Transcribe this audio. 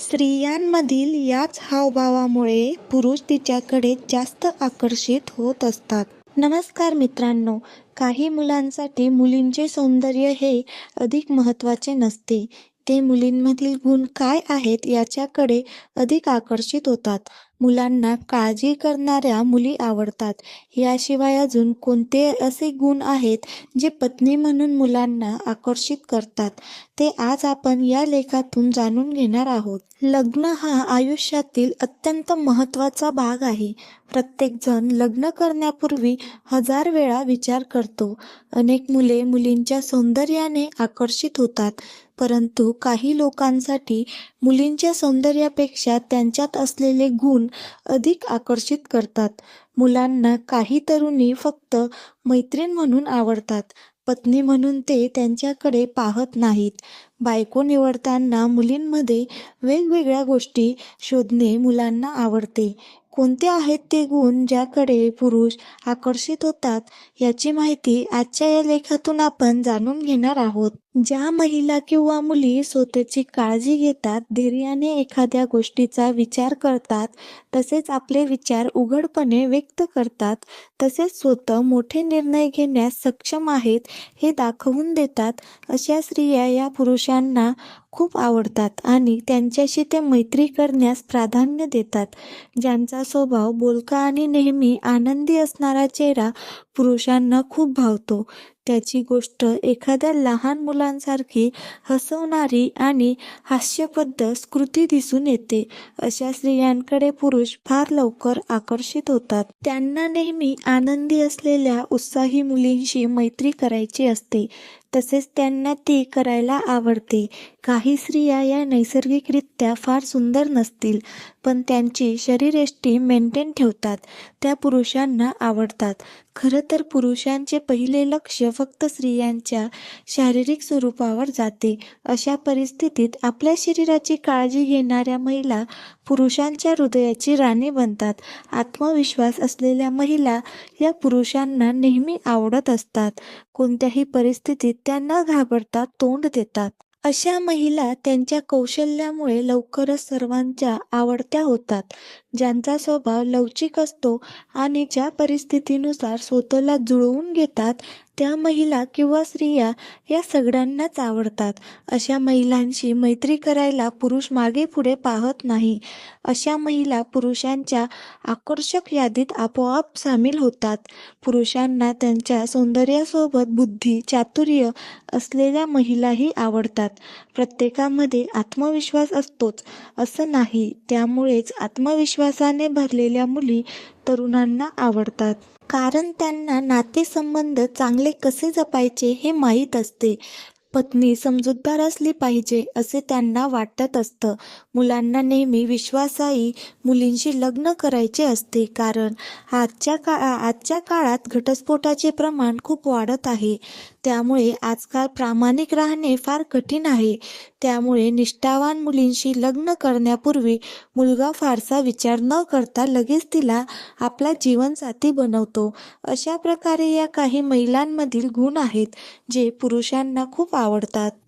स्त्रियांमधील याच हावभावामुळे पुरुष तिच्याकडे जास्त आकर्षित होत असतात. नमस्कार मित्रांनो काही मुलांसाठी मुलींचे सौंदर्य हे अधिक महत्त्वाचे नसते. ते मुलींमधील गुण काय आहेत याच्याकडे अधिक आकर्षित होतात. मुलांना काळजी करणाऱ्या मुली आवडतात. याशिवाय अजून कोणते असे गुण आहेत जे पत्नी म्हणून मुलांना आकर्षित करतात? ते आज आपण या लेखातून जाणून घेणार आहोत. लग्न हा आयुष्यातील अत्यंत महत्त्वाचा भाग आहे. प्रत्येकजण लग्न करण्यापूर्वी हजार वेळा विचार करतो. अनेक मुले मुलींच्या सौंदर्याने आकर्षित होतात. परंतु काही लोकांसाठी मुलींच्या सौंदर्यापेक्षा त्यांच्यात असलेले गुण अधिक आकर्षित करतात. मुलांना काही तरुणी फक्त मैत्रीण म्हणून आवडतात. पत्नी म्हणून ते त्यांच्याकडे पाहत नाहीत. बायको निवडताना मुलींमध्ये वेगवेगळ्या गोष्टी शोधणे मुलांना आवडते. कोणते आहेत ते गुण ज्याकडे पुरुष आकर्षित होतात याची माहिती आजच्या या लेखातून आपण जाणून घेणार आहोत. ज्या महिला किंवा मुली स्वतःची काळजी घेतात धैर्याने एखाद्या गोष्टीचा विचार करतात तसेच आपले विचार उघडपणे व्यक्त करतात तसेच स्वतः मोठे निर्णय घेण्यास सक्षम आहेत हे दाखवून देतात अशा स्त्रिया या पुरुषांना खूप आवडतात आणि त्यांच्याशी ते मैत्री करण्यास प्राधान्य देतात. ज्यांचा स्वभाव बोलका आणि नेहमी आनंदी असणारा चेहरा पुरुषांना खूप भावतो. त्याची गोष्ट एखाद्या लहान मुलांसारखी हसवणारी आणि हास्यपद्ध स्कृती दिसून येते. अशा स्त्रियांकडे पुरुष फार लवकर आकर्षित होतात. त्यांना नेहमी आनंदी असलेल्या उत्साही मुलींशी मैत्री करायची असते. तसेच त्यांना ती करायला आवडते. काही स्त्रिया या नैसर्गिकरित्या फार सुंदर नसतील पण त्यांची शरीरयष्टी मेंटेन ठेवतात. त्या पुरुषांना आवडतात. खरं तर पुरुषांचे पहिले लक्ष फक्त स्त्रियांच्या शारीरिक स्वरूपावर जाते. अशा परिस्थितीत आपल्या शरीराची काळजी घेणाऱ्या महिला पुरुषांच्या हृदयाची राणी बनतात. आत्मविश्वास असलेल्या महिला या पुरुषांना नेहमी आवडत असतात. कोणत्याही परिस्थितीत त्या न घाबरता तोंड देतात. अशा महिला त्यांच्या कौशल्यामुळे लवकरच सर्वांच्या आवडत्या होतात. ज्यांचा स्वभाव लवचिक असतो आणि ज्या परिस्थितीनुसार स्वतःला जुळवून घेतात त्या महिला किंवा स्त्रिया या सगळ्यांनाच आवडतात. अशा महिलांशी मैत्री करायला पुरुष मागे पुढे पाहत नाही. अशा महिला पुरुषांच्या आकर्षक यादीत आपोआप सामील होतात. पुरुषांना त्यांच्या सौंदर्यासोबत बुद्धी चातुर्य असलेल्या महिलाही आवडतात. प्रत्येकामध्ये आत्मविश्वास असतोच. असं नाही त्यामुळेच आत्मविश्वास विश्वासाने भरलेल्या मुली तरुणांना आवडतात. कारण त्यांना नातेसंबंध चांगले कसे जपायचे हे माहीत असते. पत्नी समजूतदार असली पाहिजे असे त्यांना वाटत असतं. मुलांना नेहमी विश्वासाई मुलींशी लग्न करायचे असते कारण आजच्या का आजच्या काळात घटस्फोटाचे प्रमाण खूप वाढत आहे. त्यामुळे आजकाल प्रामाणिक राहणे फार कठीण आहे. त्यामुळे निष्ठावान मुलींशी लग्न करण्यापूर्वी मुलगा फारसा विचार न करता लगेच तिला आपला जीवनसाथी बनवतो. अशा प्रकारे या काही महिलांमधील गुण आहेत जे पुरुषांना खूप आवडतात.